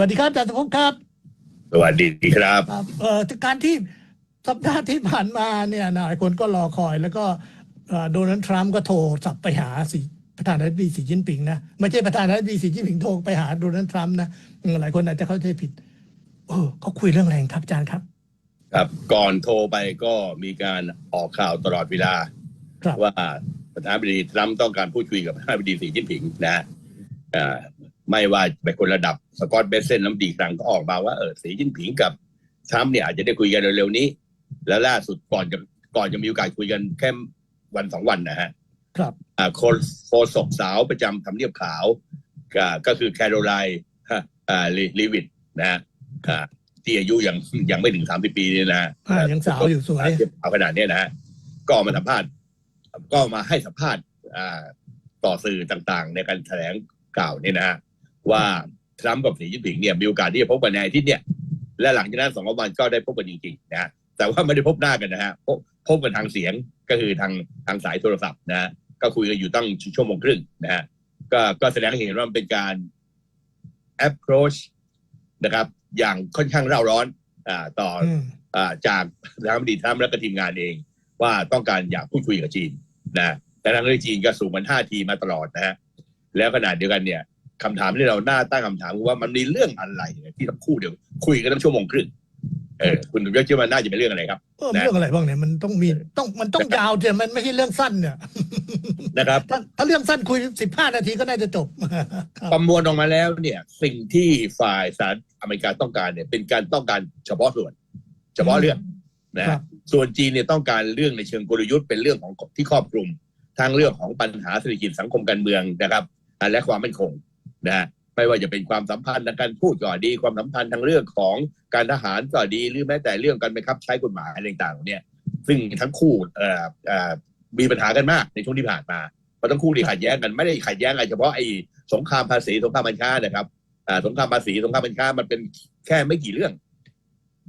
วัสดีครับอาจารย์สมภพครับ สวัสดีครับครับเอ่อการที่สัปดาห์ที่ผ่านมาเนี่ยนะหลายคนก็รอคอย แล้วก็เอ่อโดนัลด์ทรัมป์ก็โทรสับไปหาสีประธานาธิบดีสีจิ้นผิงนะไม่ใช่ประธานาธิบดีสีจิ้นผิงโทรไปหาโดนัลด์ทรัมป์นะอืมหลายคนอาจจะเข้าใจผิดเออเขาคุยเรื่องอะไรกันครับอาจารย์ครับ ครับก่อนโทรไปก็มีการออกข่าวตลอดเวลาครับว่าประธานาธิบดีทรัมป์ต้องการพูดคุยกับประธานาธิบดีสีจิ้นผิงนะฮะอ่า ไม่ว่าเป็นคนระดับสกอตเบสเซนน้ำดีครั้งก็ออกมาว่าเออสีจิ้นผิงกับทรัมป์เนี่ยอาจจะได้คุยกันเร็วๆนี้ แล้วล่าสุดก่อนจะก่อนจะมีโอกาสคุยกันแค่วันสองวันนะฮะ ครับอ่าโคโคศกสาวประจำทำเนียบขาว ก็ก็คือแคโรไลน์ฮะอ่าลีลีวิตนะฮะอ่าที่อายุยังยังไม่ถึงสามสิบปีเนี่ยนะฮะอ่ายังสาวอยู่สวยเอาขนาดเนี้ยนะฮะก็ออกมาสัมภาษณ์ ก็มาให้สัมภาษณ์อ่าต่อสื่อต่างๆ ในการแถลงข่าวเนี่ยนะฮะ ว่าทรัมป์กับสีจิ้นผิงเนี่ยมีโอกาสที่จะพบกันในอาทิตย์เนี่ยและหลังจากนั้นสองวันก็ได้พบกันจริงๆนะฮะแต่ว่าไม่ได้พบหน้ากันนะฮะพบพบกันทางเสียงก็คือทางทางสายโทรศัพท์นะฮะก็คุยกันอยู่ตั้งชั่วโมงครึ่งนะฮะก็ก็แสดงให้เห็นว่ามันเป็นการ approach นะครับ อย่างค่อนข้างเร่าร้อนอ่าต่ออืมอ่าจากประธานาธิบดีทรัมป์และก็ทีมงานเอง ว่าต้องการอยากพูดคุยกับจีนนะแต่ทางเรื่องจีนก็สูงมันท่าทีมาตลอดนะฮะแล้วขนาดเดียวกันเนี่ย คำถามที่เราหน้าตั้งคำถามคือว่ามันมีเรื่องอะไรเนี่ยที่ทั้งคู่เดียวคุยกันตั้งชั่วโมงครึ่งเออคุณยศเชื่อมันน่าจะเป็นเรื่องอะไรครับเออเรื่องอะไรบ้างเนี่ยมันต้องมีต้องมันต้องยาวแต่มันไม่ใช่เรื่องสั้นเนี่ยนะครับถ้าถ้าเรื่องสั้นคุยสิบห้านาทีก็น่าจะจบครับประมวลออกมาแล้วเนี่ย สิ่งที่ฝ่ายสหรัฐอเมริกาต้องการเนี่ย เป็นการต้องการเฉพาะส่วน เฉพาะเรื่องนะครัฮะบส่วนจีนเนี่ยต้องการเรื่องในเชิงกลยุทธ์เป็นเรื่องของที่ครอบคลุมทั้งเรื่องของปัญหาเศรษฐกิจสังคมการเมืองนะครับอ่าและความมั่นคง นะฮะไม่ว่าจะเป็นความสัมพันธ์ทางการพูดก็ดี ความสัมพันธ์ทางเรื่องของการทหารก็ดี หรือแม้แต่เรื่องการบังคับใช้กฎหมายอะไรต่างๆเนี่ยซึ่งทั้งคู่เอ่อเอ่อมีปัญหากันมากในช่วงที่ผ่านมาเพราะทั้งคู่นี่ขัดแย้งกันไม่ได้ขัดแย้งอะไรเฉพาะไอ้สงครามภาษีสงครามบัญชานะครับอ่าสงครามภาษีสงครามบัญชามันเป็นแค่ไม่กี่เรื่อง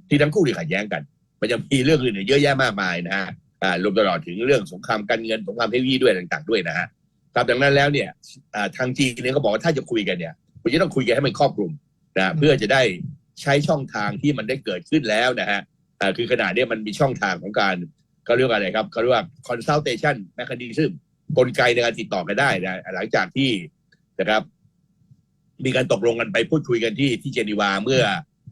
ที่ทั้งคู่นี่ขัดแย้งกัน มันยังมีเรื่องอื่นอีกเยอะแยะมากมายนะฮะอ่ารวมตลอดถึงเรื่องสงครามการเงินสงครามเทคโนโลยีด้วยต่าง ๆด้วยนะฮะ ครับดังนั้นแล้วเนี่ยอ่าทางจีนเนี่ยก็บอกว่าถ้าจะคุยกันเนี่ยคุณจะต้องคุยกันให้มันครอบคลุมนะเพื่อจะได้ใช้ช่องทางที่มันได้เกิดขึ้นแล้วนะฮะอ่าคือขนาดเนี้ยมันมีช่องทางของการเขาเรียกว่าอะไรครับเขาเรียกว่า consultation mechanism กลไกในการติดต่อกันได้นะหลังจากที่นะครับ มีการตกลงกันไปพูดคุยกันที่ที่เจนีวาเมื่อ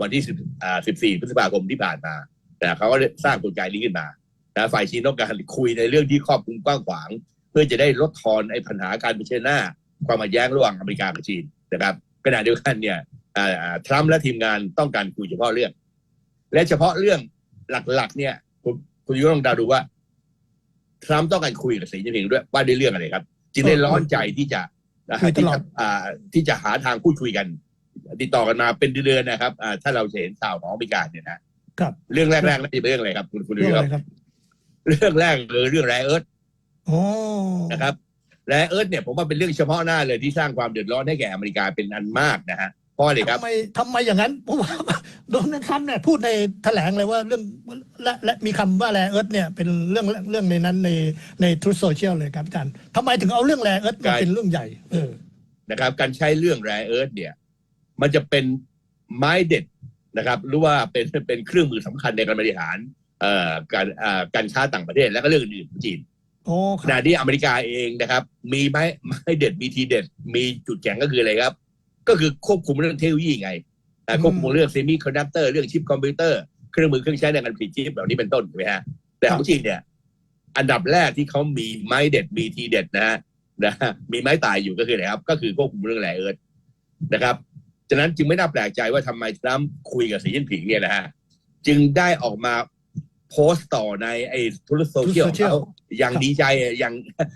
วันที่10อ่า14พฤษภาคมที่ผ่านมานะเขาก็สร้างกลไกนี้ขึ้นมานะฝ่ายจีนต้องการคุยในเรื่องที่ครอบคลุมกว้างขวางเพื่อจะได้ลดทอนไอ้ปัญหาการเผชิญหน้า ความขัดแย้งระหว่างอเมริกากับจีนนะครับขณะเดียวกันเนี่ยอ่าอ่าทรัมป์และทีมงานต้องการคุยเฉพาะเรื่อง และเฉพาะเรื่องหลักๆ เนี่ย คุณคุณยุ้ยต้องเดาดูว่าทรัมป์ต้องการคุยกับสีจิ้นผิงด้วยว่าด้วยเรื่องอะไรครับจึงได้ร้อนใจที่จะนะคุยตที่ลอดจะอ่าที่จะหาทางพูดคุยกัน ติดต่อกันมาเป็นเดือนๆนะครับอ่าถ้าเราเห็นข่าวของอเมริกาเนี่ยนะครับ เรื่องแรกๆนั่นจะเป็นเรื่องอะไรครับ คุณคุณดูเรื่องคอะรับไรครับ เรื่องแรกคือเรื่องแรเอิร์ธโอ้ นะครับแรเอิร์ธเนี่ยผมว่าเป็นเรื่องเฉพาะหน้าเลยที่สร้างความเดือดร้อนให้แก่อเมริกาเป็นอันมากนะฮะเพราะอะไรครับทำไมทำไมอย่างนั้นเพราะว่าโดนัลด์ทรัมป์เนี่ยพูดในแถลงเลยว่าเรื่องและและมีคำว่าแรเอิร์ธเนี่ยเป็นเรื่องเรื่องในนั้นในในทูตโซเชียลเลยครับอาจารย์ทำไมถึงเอาเรื่องแรเอิร์ธมาการเป็นเรื่องใหญ่ เออนะครับ การใช้เรื่องแรเอิร์ธเนี่ย มันจะเป็นไม้เด็ดนะครับหรือว่าเป็นเป็นเครื่องมือสำคัญในการบริหารเอ่อการอ่าการค้าต่างประเทศและก็เรื่องอื่นๆของจีนโอ้ค ขรับณะที่อเมริกาเองนะครับ มีไม้ไม้เด็ดมีทีเด็ด มีจุดแข็งก็คืออะไรครับ ก็คือควบคุมเรื่องเทคโนโลยีไงอ่าควบคุมเรื่องเซมิคอนดักเตอร์เรื่องชิปคอมพิวเตอร์เครื่องมือเครื่องใช้ในการผลิตชิปเหล่านี้เป็นต้นถูกไหมฮะแต่ของจีนเนี่ยอันดับแรกที่เขามีไม้เด็ดมีทีเด็ดนะฮะนะฮะมีไม้ตายอยู่ก็คืออะไรครับ ก็คือควบคุมเรื่องแร่เอิร์ธนะครับฉะนั้นจึงไม่น่าแปลกใจว่าทำไมทรัมป์คุยกับสีจิ้นผิงเนี่ยนะฮะจึงได้ออกมา โพสต์ต่อในไอ้ทุกโซเชียลของเขาอย่างดีใจอย่าง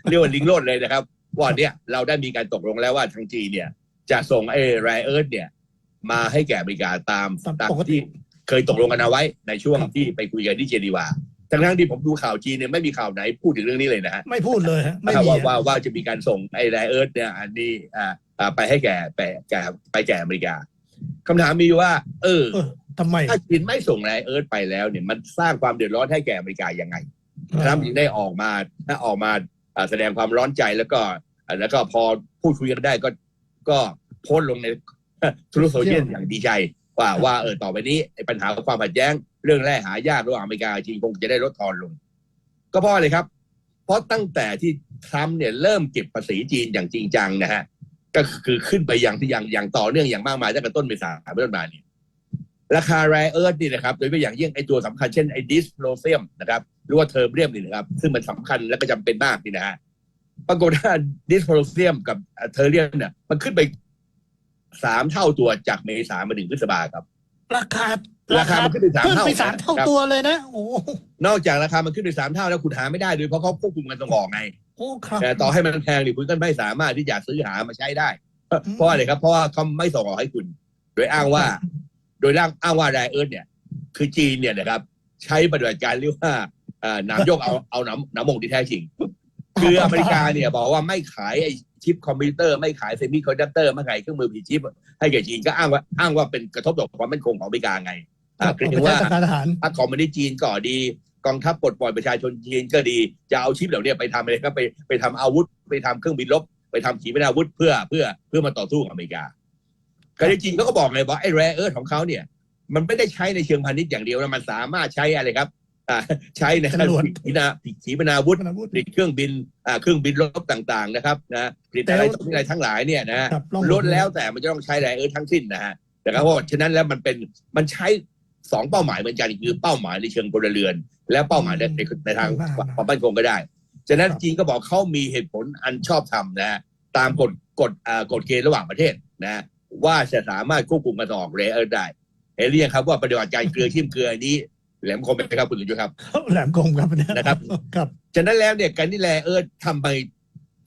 เรียกว่าลิงโลดเลยนะครับว่าเนี่ยเราได้มีการตกลงแล้วว่าทางจีนเนี่ย จะส่งไอ้แร่เอิร์ธเนี่ย มาให้แก่อเมริกาตามตามตามปกติที่เคยตกลงกันเอาไว้ในช่วงครับที่ไปคุยกันที่เจนีวาทั้งทั้งๆที่ผมดูข่าวจีนเนี่ยไม่มีข่าวไหนพูดถึงเรื่องนี้เลยนะฮะไม่พูดเลยฮะไม่มีว่าฮะว่าว่าจะมีการส่งไอ้แรเอิร์ธเนี่ย อันนี้อ่าอ่าไปให้แก่ไปแก่ไปแก่อเมริกาคำถามมีว่า เออเออ ทำไม ถ้าจีนไม่ส่งแรเอิร์ธไปแล้วเนี่ยมันสร้างความเดือดร้อนให้แก่อเมริกายังไงทรัมป์จึงได้ออกมาถ้าออกมาอ่าแสดงความร้อนใจแล้วก็อ่าแล้วก็พอพูดคุยกันได้ก็ก็โพสต์ลงในทรุโซเชียลอย่างดีใจว่าว่าเออต่อไปนี้ไอ้ปัญหาความขัดแย้ง เรื่องแร่หายากระหว่างอเมริกากับจีนคงจะได้ลดทอนลง ก็เพราะอะไรครับ เพราะตั้งแต่ที่ทรัมป์เนี่ยเริ่มเก็บภาษีจีนอย่างจริงจังนะฮะก็คือขึ้นไปอย่างที่อย่างอย่างต่อเนื่องอย่างมากมายตั้งแต่ต้นเมษายนเป็นต้นมาเนี่ย ราคาแรเอิร์ธนี่นะครับ โดยเฉพาะอย่างยิ่งไอ้ตัวสำคัญเช่นไอ้ดิสโ o เซียมนะครับหรือว่าเทอร์เบียมนี่นะครับ ซึ่งมันสำคัญและก็จำเป็นมากนี่นะฮะปรากฏว่าดิสโ o เซียมกับเทอร์เรียมเนี่ยมันขึ้นไปสามเท่าตัวจากเมษามาถึงพฤษภาครับ ราคาราคามันขึ้นไปสามขึ้นเท่าไปสามเท่าครับตัวเลยนะโอ้นอกจากราคามันขึ้นไปสามเท่าแล้วคุณหาไม่ได้ด้วยเพราะเขาควบคุมกันส่งออกไงโอ้ครับแต่ต่อให้มันแพงนี่คุณก็ไม่สามารถที่จะซื้อหามาใช้ได้อืมเพราะอะไรครับ เพราะว่าเขาไม่ส่งออกให้คุณ โดยอ้างว่า โดยอ้างอ้างว่าไรเอิร์ธเนี่ย คือจีนเนี่ยนะครับ ใช้ปฏิบัติการเรียกว่าเอ่อน้ำยกเอาเอาน้ำน้ำมงที่แท้จริง คืออเมริกาเนี่ยบอกว่าไม่ขายไอชิปคอมพิวเตอร์ไม่ขายเซมิคอนดักเตอร์ไม่ขายเครื่องมือผลิตชิป ให้แก่จีนก็อ้างว่าอ้างว่าเป็นกระทบต่อความมั่นคงของอเมริกาไงครัอ่าบเกรเอางไปใช้ว่าทางการทหาร พรรคคอมมิวนิสต์จีนก็ดีกองทัพปลดปล่อยประชาชนจีนก็ดี จะเอาชิปเหล่านี้ไปทำอะไรก็ไปไปทำอาวุธ ไปทำเครื่องบินรบไปทำขีปนาวุธเพื่อเพื่อเพื่อมาต่อสู้กับอเมริกา การที่จีนเขาก็บอกเลยว่าไอ้แรเอิร์ธของเขาเนี่ย มันไม่ได้ใช้ในเชิงพาณิชย์อย่างเดียวนะมันสามารถใช้อะไรครับอ่าใช้ในการจรวดผลิตขีปนาขีปนาวุธมันอาวุธ ผลิตเครื่องบินอ่าเครื่องบินรบต่างๆนะครับนะผลิตอะไรต่ออะไรทั้งหลายเนี่ยนะฮะ ครับลองล้วนแล้วแต่มันจะต้องใช้แร่เอิร์ธทั้งสิ้นนะฮะนะครับเพราะฉะนั้นแล้วมันเป็นมันใช้สองเป้าหมายเหมือนกันคือเป้าหมายในเชิงพลเรือน และเป้าหมายในในในทางความมั่นคงก็ได้ ฉะนั้นจีนก็บอกเขามีเหตุผลอันชอบธรรมนะฮะตามกฎกฎอ่ากฎเกณฑ์ระหว่างประเทศนะฮะ ว่าจะสามารถควบคุมการส่งออกแร่เอิร์ธได้เห็นหรือยังครับว่าปฏิบัติการเกลือทิ่มเกลืออันนี้แหลมคมไหมครับคุณสุจุครับแหลมคมครับเนี่ยนะครับครับฉะนั้นแล้วเนี่ยการที่แร่เอิร์ธทำไม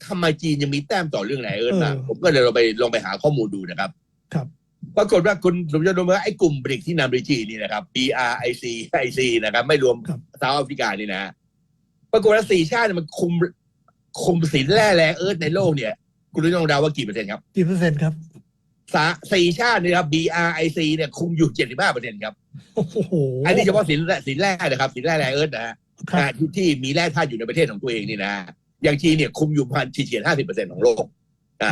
ทำไมจีนยังมีแต้มต่อเรื่องแร่เอิร์ธมากเออผมก็เลยลองไปลองไปหาข้อมูลดูนะครับ ครับปรากฏว่าคุณสมยศรู้ไหมว่าไอ้กลุ่มบริกที่นำโดยจีนนี่นะครับ BRIC IC นะครับ ไม่รวมครับเซาท์แอฟริกานี่นะ ปรากฏว่าสี่ชาติเนี่ยมันคุมคุมสินแร่แร่เอิร์ธในโลกเนี่ย คุณรู้ต้องเดาว่ากี่เปอร์เซ็นต์ครับกี่เปอร์เซ็นต์ครับ สาสี่ชาตินี่ครับ BRIC เนี่ยคุมอยู่เจ็ดสิบห้าเปอร์เซ็นต์ครับ โอ้โหอันนี้เฉพาะสินแร่สินแร่นะครับ สินแร่แร่เอิร์ธนะฮะครับอ่าที่ที่มีแร่ธาตุอยู่ในประเทศของตัวเองนี่นะอย่างจีนเนี่ยคุมอยู่ประมาณเฉียดห้าสิบเปอร์เซ็นต์ของโลกอ่า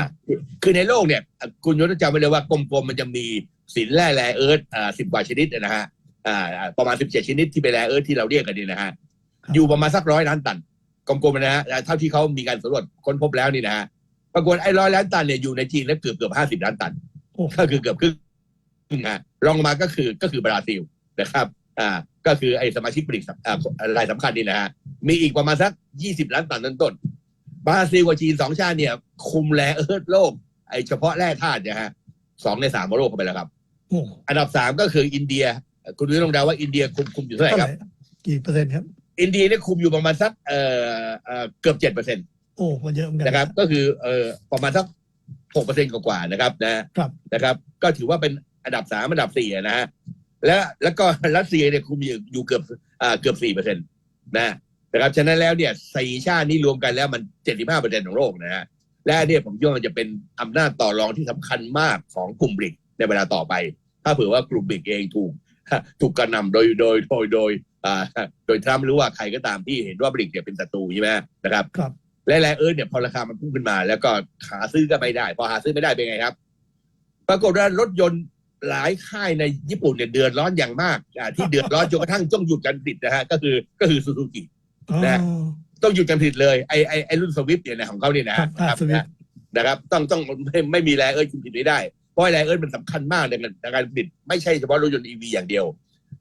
คือในโลกเนี่ย คุณยศจำไว้เลยว่ากลมๆมันจะมีสินแร่แร่เอิร์ธอ่าสิบกว่าชนิดนะฮะอ่าประมาณสิบเจ็ดชนิดที่เป็นแร่เอิร์ธที่เราเรียกกันนี่นะฮะอยู่ประมาณสักร้อยล้านตันกลมๆนะฮะเท่าที่เขามีการสำรวจค้นพบแล้วนี่นะฮะ ปรากฏไอ้ร้อยล้านตันเนี่ยอยู่ในจีนแล้วเกือบเกือบห้าสิบล้านตันโอ้ก็คือเกือบครึ่งนะฮะรองลงมาก็คือก็คือบราซิลนะครับ อ่า ก็คือไอ้สมาชิกบริกอ่ารายสำคัญนี่นะฮะมีอีกประมาณสักยี่สิบล้านตันต้นๆบราซิลกับจีนสองชาติเนี่ย คุมแร่เอิร์ธโลก ไอ้เฉพาะแร่ธาตุเนี่ยฮะสองในสามของโลกเข้าไปแล้วครับโอ้อันดับสามก็คืออินเดีย คุณรู้ลองเดาว่าอินเดียคุมคุมอยู่เท่าไหร่เท่าคไหรับร่กี่เปอร์เซ็นต์ครับ อินเดียเนี่ยคุมอยู่ประมาณสักเอ่อเอ่อเกือบเจ็ดเปอร์เซ็นต์ โอ้มันเยอะเหมือนกันนะครับ ก็คือเอ่อประมาณสักหกเปอร์เซ็นต์กว่าๆนะครับนะครับนะครับ ก็ถือว่าเป็นอันดับสามอันดับสี่อะนะฮะและแล้วก็รัสเซียเนี่ยคุมอยู่อยู่เกือบอ่าเกือบสี่เปอร์เซ็นต์นะนะครับฉะนั้นแล้วเนี่ยสี่ชาตินี้รวมกันแล้วมันเจ็ดสิบห้าเปอร์เซ็นต์ของโลกนะฮะและเนี่ยผมคิดว่ามันจะเป็นอำนาจต่อรองที่สำคัญมากของกลุ่มบริกในเวลาต่อไป ถ้าเผื่อว่ากลุ่มบริกเองถูกถูกกระหน่ำโดยโดยโดยโดยอ่าโดยทรัมป์หรือว่าใครก็ตามที่เห็นว่าบริกเนี่ยเป็นศัตรูใช่ไหมนะครับ ครับและแร่เอิร์ธเนี่ยพอราคามันพุ่งขึ้นมา แล้วก็หาซื้อก็ไม่ได้ พอหาซื้อไม่ได้เป็นไงครับ ปรากฏว่ารถยนต์หลายค่ายในญี่ปุ่นเนี่ยเดือดร้อนอย่างมากอ่าที่เดือดร้อนจนกระทั่งต้องหยุดการผลิตนะฮะก็คือก็คือซูซูกิอ๋อนะ ต้องหยุดการผลิตเลยไอไอไอรุ่นสวิฟเนี่ยนะของเขาเนี่ยนะครับอ่านะครับ Swift นะครับ ต้องต้องไม่ไม่มีแร่เอิร์ธผลิตไม่ได้ เพราะแร่เอิร์ธมันสำคัญมากในการในการผลิตไม่ใช่เฉพาะรถยนต์อีวีอย่างเดียว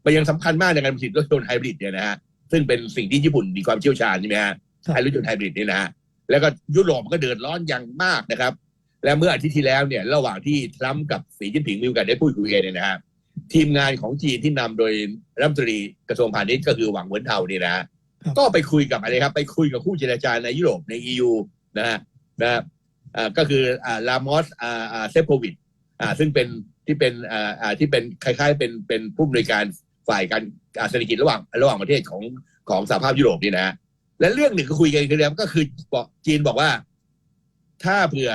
มันยังสำคัญมากในการผลิตรถยนต์ไฮบริดเนี่ยนะฮะซึ่งเป็นสิ่งที่ญี่ปุ่นมีความเชี่ยวชาญใช่ไหมฮะ ไอ้รถยนต์ไฮบริดนี่นะฮะแล้วก็ยุโรปก็เดือดร้อนอย่างมากนะครับ และเมื่ออาทิตย์ที่แล้วเนี่ยระหว่างที่ทรัมป์กับสีจิ้นผิงมีโอกาสได้พูดคุยกันเนี่ยนะฮะทีมงานของจีนที่นำโดยรัฐมนตรีกระทรวงพาณิชย์ก็คือหวังเวินเทานี่นะก็ไปคุยกับอะไรครับ ไปคุยกับคู่เจรจาในยุโรปใน EU นะฮะนะครับอ่าก็คืออ่าลามอสเซฟโควิดซึ่งเป็นที่เป็นที่เป็นคล้ายๆ เป็นเป็นผู้อำนวยการฝ่ายการเศรษฐกิจระหว่างระหว่างประเทศของของสหภาพยุโรปนี่นะฮะ และเรื่องหนึ่งก็คุยกันคือเรื่องก็คือบอกจีนบอกว่า ถ้าเผื่อ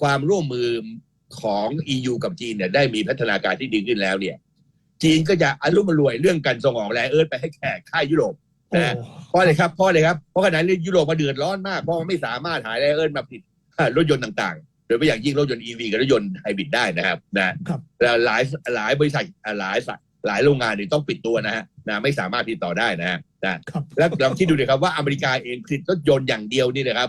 ความร่วมมือของ EU กับจีนเนี่ยได้มีพัฒนาการที่ดีขึ้นแล้วเนี่ย จีนก็จะอารมณ์รวยเรื่องการส่งออกแร่เอิร์ธไปให้แขกค่ายยุโรปโอ้นะเพราะอะไรครับเพราะอะไรครับเพราะขณะนี้ยุโรปมาเดือดร้อนมากเพราะว่าไม่สามารถหาแร่เอิร์ธมาผลิตรถยนต์ต่างโดยเฉพาะอย่างยิ่งรถยนต์ EV กับรถยนต์ไฮบริดได้นะครับนะครับแล้วหลายหลายบริษัทหลายสายหลายโรงงานเนี่ยต้องปิดตัวนะฮะนะไม่สามารถติดต่อได้นะฮะ นะครับแล้วลองคิดดูดิครับว่าอเมริกาเองผลิตรถยนต์อย่างเดียวนี่นะครับ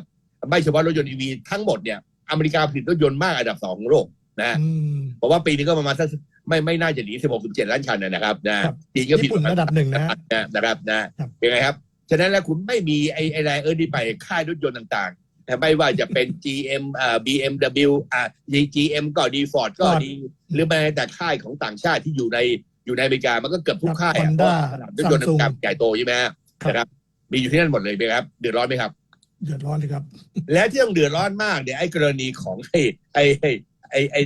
ไม่เฉพาะรถยนต์ EV ทั้งหมดเนี่ยอเมริกาผลิตรถยนต์มากอันดับสองของโลกนะฮะอืมเพราะว่าปีนี้ก็ประมาณสักไม่ไม่น่าจะหนี16 17ล้านคันนะครับนะครับจีนก็ผิญี่ดปุ่นระดับหนึ่งนะฮะนะนะครับนะครับเป็นไงครับ ฉะนั้นแล้วคุณไม่มีไอ้ไอ้แรงเออร์นี่ไปค่ายรถยนต์ต่างๆแต่ไม่ว่าจะเป็น GM อ่า BMW อ่า GM ก็ดี Ford ก็ดี หรือแม้แต่ค่ายของต่างชาติที่อยู่ใน อยู่ในอเมริกามันก็เกือบทุกค่ายอะ Honda เพราะว่ารถยนต์ Samsung ต่างๆใหญ่โตใช่ไหมฮะครับ นะครับ มีอยู่ที่นั่นหมดเลยไหมครับ เดือดร้อนไหมครับ เดือดร้อนเลยครับ และที่ต้องเดือดร้อนมากเนี่ยไอ้กรณีของไอ้ไอ้ไอ้ไอ้ไอ้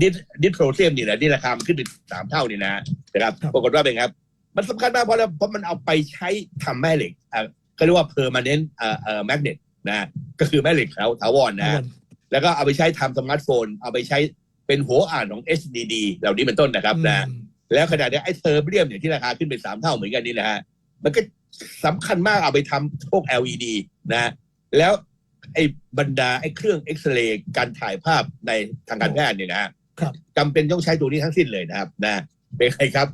ดิดิโทรเซียมนี่แหละที่ราคามันขึ้นเป็นสามเท่านี่นะนะครับครับ ปรากฏว่าเป็นครับ มันสำคัญมากเพราะอะไรเพราะมันเอาไปใช้ทำแม่เหล็กอ่าเขาเรียกว่า permanent เอ่อเอ่อ magnet นะก็คือแม่เหล็กแถวถาวรนะ แล้วก็เอาไปใช้ทำสมาร์ทโฟน เอาไปใช้ เป็นหัวอ่านของ HDD เหล่านี้เป็นต้นนะครับนะอืมแล้วขนาดนี้ไอ้เทอร์เบียมเนี่ยที่ราคาขึ้นเป็นสามเท่าเหมือนกันนี่นะฮะมันก็สำคัญมากเอาไปทำพวก LED นะ แล้วไอ้บรรดาไอ้เครื่องเอ็กซเรย์การถ่ายภาพในทางการแพทย์เนี่ยนะฮะครับจำเป็นต้องใช้ตัวนี้ทั้งสิ้นเลยนะครับ นะเป็นไงครับ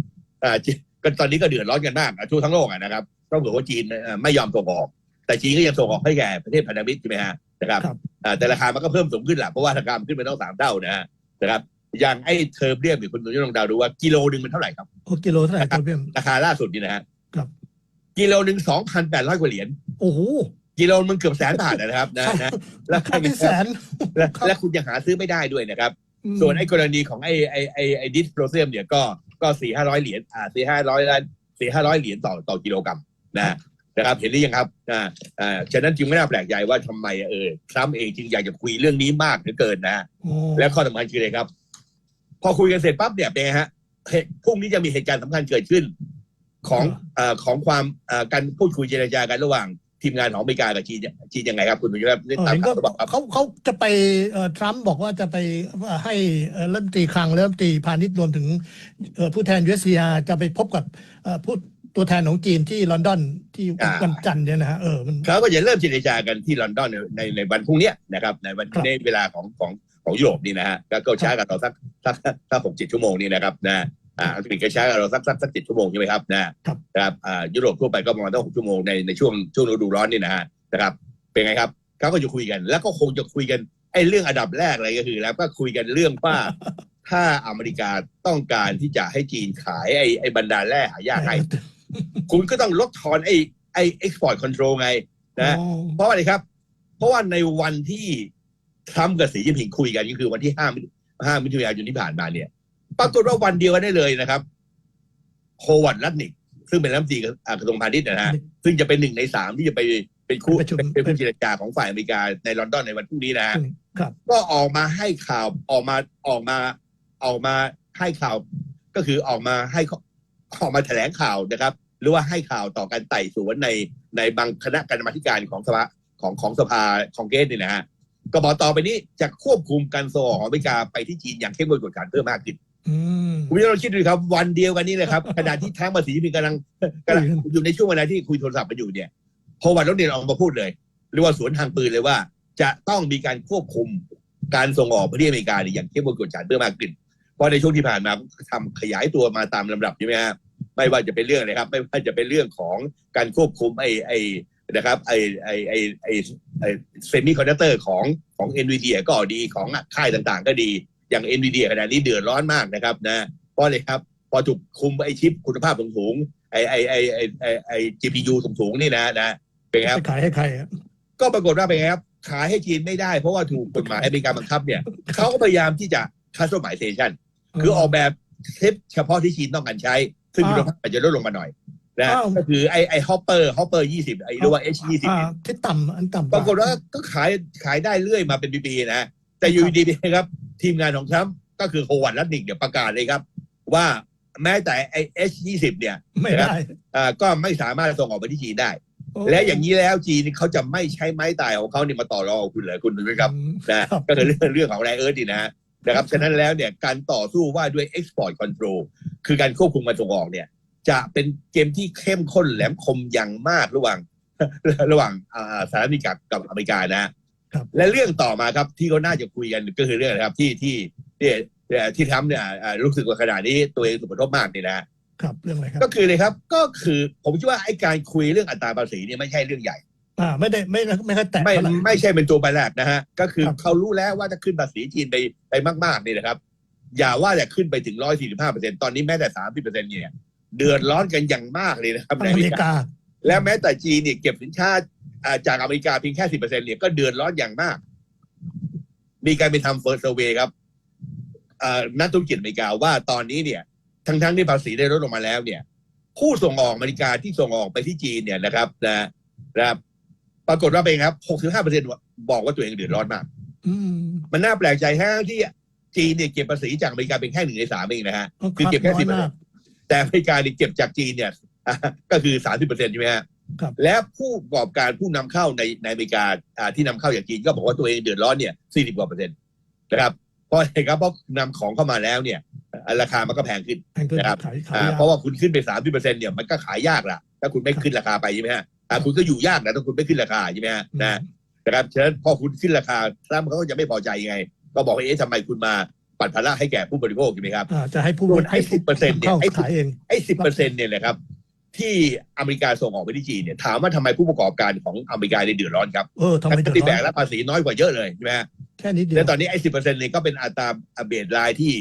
อ่าจีก็ตอนนี้ก็เดือดร้อนกันมากอะทั่วทั้งโลกอะนะครับต้องบอกว่าจีนเอ่อไม่ยอมส่งออก แต่จีนก็ยังส่งออกให้แก่ประเทศพันธมิตรใช่ไหมฮะนะครับครับอ่าแต่ราคามันก็เพิ่มสูงขึ้นแหละเพราะว่าราคามันขึ้นไปต้องสามเท่านะฮะ นะครับ อย่างไอ้เทอร์เบียมเนี่ยคุณตุ้ยลองเดาดูว่ากิโลหนึ่งมันเท่าไหร่ครับโอกิโลเท่าไหร่ตัวเบี้ยมราคาล่าสุดนี่นะฮะครับ กิโลหนึ่งสองพันแปดร้อยกว่าเหรียญโอ้โหกิโลมันเกือบแสนบาทนะครับนะนะราคาที่แสนและครับและคุณยังหาซื้อไม่ได้ด้วยนะครับมส่วนไอ้กรณีของไอ้ไอ้ไอ้ไอ้ดิสโปรเซียมเนี่ยก็ก็สี่ห้าร้อยเหรียญอ่าสี่ห้าร้อยล้านสี่ห้าร้อยเหรียญต่อต่อกิโลกรัมนะ นะครับ เห็นหรือยังครับอ่าอ่าฉะนั้นจึงไม่น่าแปลกใจว่าทำไมเออทรัมป์เองจึงอยากจะคุยเรื่องนี้มากเหลือเกินนะโอ้และข้อสำคัญคืออะไรครับ พอคุยกันเสร็จปั๊บเนี่ยเป็นไงฮะเหตุพรุ่งนี้จะมีเหตุการณ์สำคัญเกิดขึ้น ของเอ่อของความเอ่อการพูดคุยเจรจากันระหว่างทีมงานของอเมริกากับจีนจีนยังไงครับคุณผู้ชมครับได้เออตามเห็นข่าก็วหรือเปล่าครับ เขาเขาจะไปเอ่อทรัมป์บอกว่าจะไปเอ่อให้เอ่อรัฐมนตรีคลังและรัฐมนตรีพาณิชย์รวมถึงเอ่อผู้แทนยูเอสจะไปพบกับเอ่อผู้ ตัวแทนของจีนที่ลอนดอนที่อ่า วันจันทร์เนี่ยนะฮะเออมัน เขาก็จะเริ่มเจรจากันที่ลอนดอนในในในวันพรุ่งเนี้ยนะครับในวันครับในเวลาของของของยุโรปนี่นะฮะก็ก็ช้ากับเราสักสักสักหกเจ็ดชั่วโมงนี่นะครับนะอ่าอังกฤษก็ช้ากับเราสักสักสักเจ็ดชั่วโมงใช่ไหมครับนะครับนะครับอ่ายุโรปทั่วไปก็ประมาณตั้งหกชั่วโมงในในช่วงช่วงฤดูร้อนนี่นะฮะนะครับเป็นไงครับเขาก็จะคุยกัน แล้วก็คงจะคุยกันไอ้เรื่องอันดับแรกอะไรก็คือ แล้วก็คุยกันเรื่องว่า ถ้าอเมริกาต้องการที่จะให้จีนขายไอ้ไอ้บรรดาแร่หายากให้ คุณก็ต้องลดทอนไอ้ไอ้ export control ไงนะอ๋อเพราะอะไรครับ เพราะว่าในวันที่ทรัมป์กับสีจิ้นผิงคุยกันก็คือวันที่ห้าห้ามิถุนายนที่ผ่านมาเนี่ยปรากฏว่าวันเดียวกันได้เลยนะครับโฮวัตลัตนิก ซึ่งเป็นรัฐมนตรีกระทรวงพาณิชย์นะฮะซึ่งจะเป็นหนึ่งในสามที่จะไปเป็นคู่ประชุมเป็นเป็นผู้เจรจาของฝ่ายอเมริกาในลอนดอนในวันพรุ่งนี้นะฮะครับก็ออกมาให้ข่าวออกมาออกมาออกมาให้ข่าว ก็คือออกมาให้ข้ อออกมาแถลงข่าวนะครับ หรือว่าให้ข่าวต่อการไต่สวนในในบางคณะกรรมาธิการของสภาของของสภาคองเกรสเนี่ยนะฮะก็บอกต่อไปนี้จะควบคุมการส่งออกของอเมริกาไปที่จีนอย่างเข้มงวดกวดขันเพิ่มมากขึ้นอืมคุณผู้ชมลองคิดดูครับ วันเดียวกันนี้เลยครับขณะที่ทั้งมาสีพิงกำลังกำลังอยู่ในช่วงเวลาที่คุยโทรศัพท์กันอยู่เนี่ยพอวันรถเรียนออกมาพูดเลยเรียกว่าสวนทางปืนเลยว่า จะต้องมีการควบคุมการส่งออกไปที่อเมริกาเนี่ยอย่างเข้มงวดกวดขันเพิ่มมากขึ้นเพ ราะในช่วงที่ผ่านมาทำขยายตัวมาตามลำดับใช่ไหมฮะไม่ว่าจะเป็นเรื่องอะไรครับ ไม่ว่าจะเป็นเรื่องของการควบคุมไอ้ไอ้นะครับไอ้ไอ้ไอ้ไอ้ไอ้เซมิคอนดักเตอร์ของของเอ็นวีดีก็ดีของค่ายต่างๆ ก็ดีอย่างเอ็นวีดีขณะนี้เดือดร้อนมากนะครับนะเพราะอะไรครับ พอถูกคุมไอ้ชิปคุณภาพสูงๆไอ้ไอ้ไอ้ไอ้ไอ้ไอ้ GPU สูงๆนี่นะนะเป็นไงครับไปขายให้ใครอะก็ปรากฏว่าเป็นไงครับ ขายให้จีนไม่ได้เพราะว่าถูกกฎหมายอเมริกาบังคับเนี่ยเขาก็พยายามที่จะ customization คือออกแบบเทปเฉพาะที่จีนต้องการใช้ ซึ่งคุณภาพอาจจะลดลงมาหน่อยนะอ้าว ก็คือไอ้ไอ้ฮอปเปอร์ฮอปเปอร์ยี่สิบไอ้เรียกว่า H ยี่สิบอ่าที่ต่ำอันต่ำปรากฏว่าก็ขายขายได้เรื่อยมาเป็นปีๆนะ แต่อยู่ดีๆครับ ทีมงานของทรัมป์ก็คือโฮวัตลัตนิกเนี่ยประกาศเลยครับ ว่าแม้แต่ไอ้ H ยี่สิบเนี่ย ไม่ได้อ่าก็ไม่สามารถส่งออกไปที่จีนได้โอ้และอย่างนี้แล้วจีนเขาจะไม่ใช้ไม้ตายของเขาเนี่ยมาต่อรองกับคุณเหรอคุณดูไหมครับอืมนะครับก็คือเรื่องเรื่องของแรเอิร์ธนี่นะฮะ นะครับฉะนั้นแล้วเนี่ยการต่อสู้ว่าด้วย export control คือการควบคุมการส่งออกเนี่ย จะเป็นเกมที่เข้มข้นแหลมคมอย่างมากระหว่าง ระหว่างอ่าสหรัฐอเมริกากับอเมริกานะครับและเรื่องต่อมาครับที่เขาน่าจะคุยกันก็คือเรื่องอะไรครับที่ที่ที่ที่ที่ทำเนี่ยอ่ารู้สึกว่าขนาดนี้ตัวเองถูกกระทบมากเนี่ยนะฮะครับเรื่องอะไรครับก็คือเลยครับก็คือผมคิดว่าไอ้การคุยเรื่องอัตราภาษีเนี่ยไม่ใช่เรื่องใหญ่ อ่าไม่ได้ไม่ไม่ค่อยแตะไม่เท่าไหร่ ไม่ใช่เป็นตัวแปรแรกนะฮะ ก็คือครับ เขารู้แล้วว่าถ้าขึ้นภาษีจีนไปไปมากๆเนี่ยนะครับ อย่าว่าแต่ขึ้นไปถึงร้อยสี่สิบห้าเปอร์เซ็นตอนนี้แม้แต่สามสิบเปอร์เซ็นเนี่ย เดือดร้อนกันอย่างมากเลยนะครับอเมริกา และแม้แต่จีนเนี่ยเก็บสินค้าอ่าจากอเมริกาเพียงแค่สิบเปอร์เซ็นเนี่ยก็เดือดร้อนอย่างมาก มีการไปทำเฟิร์สเซอร์เวครับอ่านักธุรกิจอเมริกาว่าตอนนี้เนี่ยทั้งทั้งๆที่ภาษีได้ลดลงมาแล้วเนี่ย ผู้ส่งออกอเมริกาที่ส่งออกไปที่จีนเนี่ยนะครับนะนะครับ ปรากฏว่าเป็นไงครับ 65เปอร์เซ็นบอกว่าตัวเองเดือดร้อนมากอืมมันน่าแปลกใจทั้งที่จีนเนี่ยเก็บภาษีจากอเมริกาเป็นแค่หนึ่งในสามเองนะฮะคือเก็บแค่น้อยมากแต่อเมริกาเนี่ยเก็บจากจีนเนี่ยอ่าก็คือ30เปอร์เซ็นใช่ไหมฮะครับและผู้ประกอบการผู้นำเข้าในในอเมริกาอ่าที่นำเข้าจากจีนก็บอกว่าตัวเองเดือดร้อนเนี่ย40กว่าเปอร์เซ็นต์นะครับเพราะอะไรครับเพราะนำของเข้ามาแล้วเนี่ยอ่าราคามันก็แพงขึ้นแพงขึ้นนะครับขายขายอ่ายากเพราะว่าคุณขึ้นไป30เปอร์เซ็นเนี่ยมันก็ขายยากละถ้าคุณไม่ขึ้นราคาไปใช่ไหมฮะ อ่าคุณก็อยู่ยากนะถ้าคุณไม่ขึ้นราคาใช่ไหมฮะนะนะครับฉะนั้นพอคุณขึ้นราคาทรัมป์เขาก็จะไม่พอใจไง ก็บอกว่าเอ๊ะทำไมคุณมาปัดภาระให้แก่ผู้บริโภคใช่ไหมครับอ่าจะให้ผู้ส่วนไอ้ผู้10%เนี่ยเข้าไอ้ขายเองไอ้สิบเปอร์เซ็นต์เนี่ยนะครับ ที่อเมริกาส่งออกไปที่จีนเนี่ยถามว่าทำไมผู้ประกอบการของอเมริกาเนี่ยเดือดร้อนครับเออทำไมทั้งเดือดที่แบร้อกนรับภาษีน้อยกว่าเยอะเลยใช่ไหมฮะแค่นี้เดียวแล้วตอนนี้ไอ้สิบเปอร์เซ็นต์เนี่ยก็เป็นอัตราเบสรายที่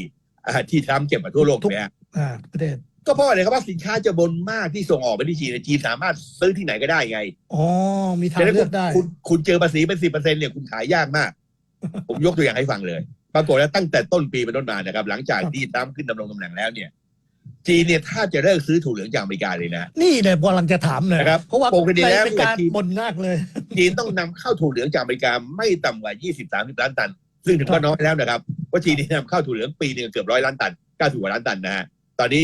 อ่าที่ทรัมป์เก็บมาทั่วโลกทุกใช่ไหมฮะอ่าประเทศ ก็เพราะอะไรครับว่าสินค้าจะบนมากที่ส่งออกไปที่จีนเนี่ยจีนสามารถซื้อที่ไหนก็ได้ไงอ๋อมีทางฉะนั้นเลืคุอณกได้คุณคุณเจอภาษีเป็นสิบเปอร์เซ็นต์เนี่ยคุณขายยากมาก ผมยกตัวอย่างให้ฟังเลย ปรากฏว่าตั้งแต่ต้นปีเป็นต้นมานะครับ หลังจากครับที่ทรัมป์ขึ้นดำรงตำแหน่งแล้วเนี่ย จีนเนี่ยถ้าจะเลิกซื้อถั่วเหลืองจากอเมริกาเลยนะนี่เนี่ยกำลังจะถามเลยนะครับเพราะว่าปกติแล้วเป็นการเนี่ยบ่นมากเลย จีนต้องนำเข้าถั่วเหลืองจากอเมริกาไม่ต่ำกว่า20 30ล้านตัน ซึ่งถือครัว่าบน้อยแล้วนะครับว่าจีนนี่นำเข้าถั่วเหลืองปีหนึงเกือบร้อยล้านตัน90กว่าล้านตันนะฮะตอนนี้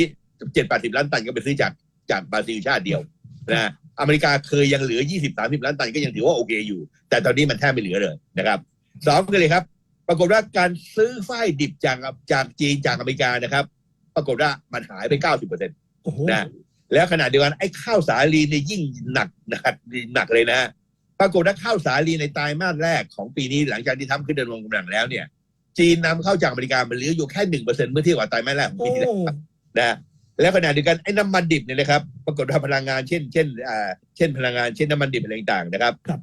7 80ล้านตันก็ไปซื้อจากจากบราซิลชาติเดียวนะฮะอเมริกาเคยยังเหลือ20 30ล้านตันก็ยังถือว่าโอเคอยู่ แต่ตอนนี้มันแทบไม่เหลือเลยนะครับสองก็เลยครับ ปรากฏว่าการซื้อฝ้ายดิบจากจากจีนจากอเมริกานะครับ ปรากฏว่ามันหายไป90เปอร์เซ็นต์โอ้โหนะแล้วขณะเดียวกันไอ้ข้าวสาลีเนี่ยยิ่งหนักหนักหนักเลยนะฮะปรากฏว่าข้าวสาลีในไตรมาสแรกของปีนี้หลังจากที่ทำขึ้นดำรงตำแหน่งแล้วเนี่ย จีนนำเข้าจากอเมริกามันเหลืออยู่แค่หนึ่งเปอร์เซ็นต์เมื่อเทียบกับไตรมาสแรกของโอ้ปีที่แล้วนะ แล้วขณะเดียวกันไอ้น้ำมันดิบเนี่ยนะครับปรากฏว่าพลังงานเช่น เช่นอ่าเช่นพลังงานเช่นน้ำมันดิบอะไรต่างๆนะครับ ครับ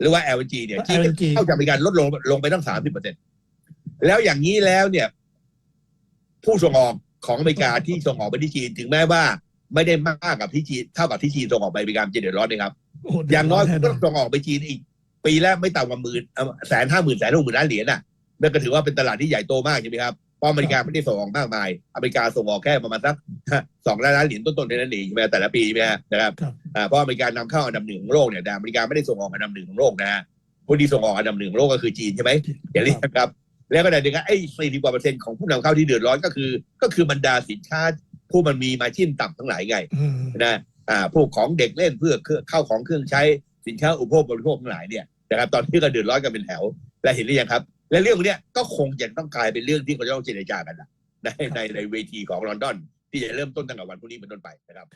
หรือว่า LNG เนี่ยจีน LNG เข้าจากอเมริกาลดลงลงไปตั้งสามสิบเปอร์เซ็นต์แล้วอย่างนี้แล้วเนี่ย ผู้ส่งออกของอเมริกาที่ส่งออกไปที่จีนถึงแม้ว่า ไม่ได้มากกับที่จีนเท่ากับที่จีนส่งออกไปอเมริกามันจะเดือดร้อนนะครับ โโหอย่างน้อยแคุณก็ต้องส่งออกไปจีนอีก ปีแรกไม่ต่ำกว่าหมื่นแสนห้าหมื่นแสนหกหมื่นล้านเหรียญน่ะนั่นก็ถือว่าเป็นตลาดที่ใหญ่โตมากใช่ไหมครับ เพราะอเมริกาไม่ได้ส่งออกมากมาย อเมริกาส่งออกแค่ประมาณสักสองล้านล้านเหรียญต้นๆเท่านั้นเองใช่ไหมแต่ละปีใช่ไหมฮะนะครับครับอ่าเพราะอเมริกานำเข้าอันดับหนึ่งของโลกเนี่ยแต่อเมริกาไม่ได้ส่งออกอันดับหนึ่งของโลกนะฮะผู้ที่ส่งออกอันดับหนึ่งของโลกก็คือจีนใช่ไหมอย่างนี้นะครับแล้วก็ในเดียวกันไอ้สี่สิบกว่าเปอร์เซ็นต์ของผู้นำเข้าที่เดือดร้อนก็คือ ก็คือบรรดาสินค้าผู้มันมีมาชิ้นต่ำทั้งหลายไงอืมนะอ่าพวกของเด็กเล่นเพื่อเครื่องเข้าของเครื่องใช้สินค้าอุปโภคบริโภคทั้งหลายเนี่ยนะครับตอนนี้ก็เดือดร้อนกันเป็นแถวและเห็นหรือยังครับ และเรื่องพวกเนี้ยก็คงจะต้องกลายเป็นเรื่องที่เราจะต้องเจรจากันนะในในในเวทีของลอนดอน ที่จะเริ่มต้นตั้งแต่วันพรุ่งนี้เป็นต้นไปนะครับ